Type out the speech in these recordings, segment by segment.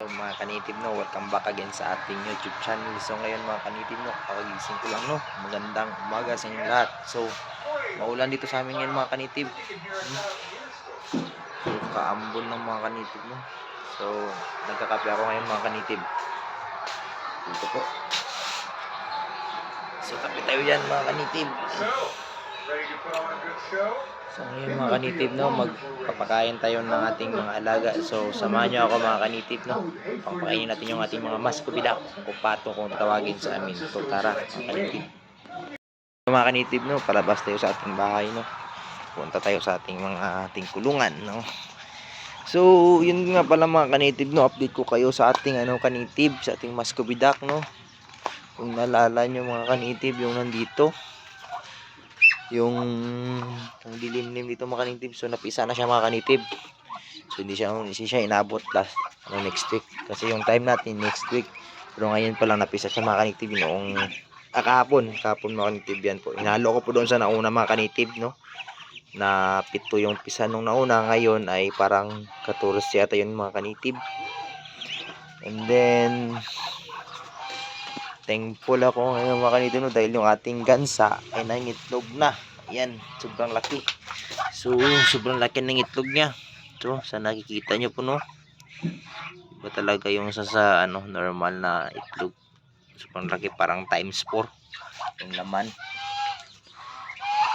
So, mga kanitib no, welcome back again sa ating YouTube channel. So ngayon mga kanitib no, kakagising ko lang no. Magandang umaga sa inyong lahat. So, maulan dito sa amin ngayon mga kanitib. Hmm. So, kaambon ng mga kanitib no. So, nagkakape ako ngayon mga kanitib. Dito po. So, kape tayo yan mga kanitib. Ready to put on a good show? So ngayon mga kanitib no, magpapakain tayo ng ating mga alaga. So samahan niyo ako mga kanitib no. Papakainin natin yung ating mga maskubida o pato kung tawagin sa amin. So tara mga kanitib. So, mga kanitib no, palabas tayo sa ating bahay no. Punta tayo sa ating mga ating kulungan no. So yun nga pala mga kanitib no, update ko kayo sa ating ano kanitib, sa ating maskubidak no. Kung nalala nyo mga kanitib yung nandito yung ang dilim-lim dito mga kanitib so napisa na siya mga kanitib. So hindi siya hindi siya inabot last ano, next week. Kasi yung time natin next week. Pero ngayon pa lang napisa siya mga kanitib noong ah, kahapon. Kahapon mga yan po. Inalo ko po doon sa nauna mga kanitib no? Na pito yung pisa nung nauna. Ngayon ay parang 14 yata yun mga kanitib. And then thankful ako ngayon mga kanito no, dahil yung ating gansa ay nangitlog na. Ayan sobrang laki. So sobrang laki ng itlog niya. So sa nakikita nyo po no? Iba talaga yung sa, sa ano normal na itlog. Sobrang laki parang times 4 yung laman.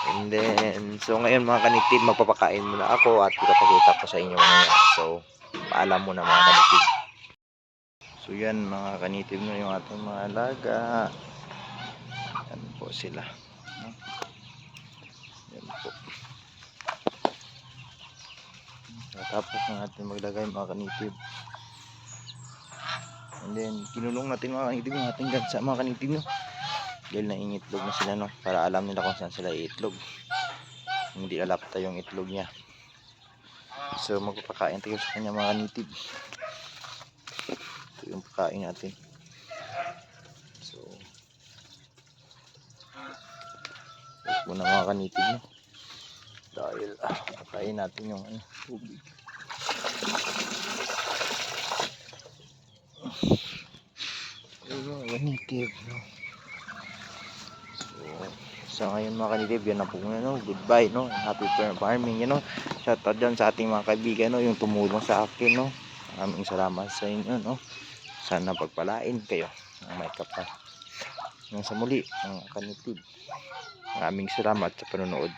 And then so ngayon mga kanitib magpapakain muna ako at ipapakita ko sa inyo ngayon so paalam muna mga kanitib So yan mga kanitib na yung ating mga alaga. Yan po sila. Yan po. Tapos na natin maglagay mga kanitib. And then kinulong natin mga kanitib yung ating gansa mga kanitib no. Dahil naingitlog na sila no. Para alam nila kung saan sila iitlog. Hindi alapta yung itlog niya. So magpapakain tayo sa kanya mga kanitib yung pagkain natin so wait muna mga kanitid no? dahil ah, natin yung ano, tubig ayun mga kanitid no? so sa ngayon mga kanitib yan na po no? goodbye no happy farming you know shout out dyan sa ating mga kaibigan no? yung tumulong sa akin no maraming salamat sa inyo no sana pagpalain kayo ng may kapal. Hanggang sa muli, mga kanitib. Maraming salamat sa panonood.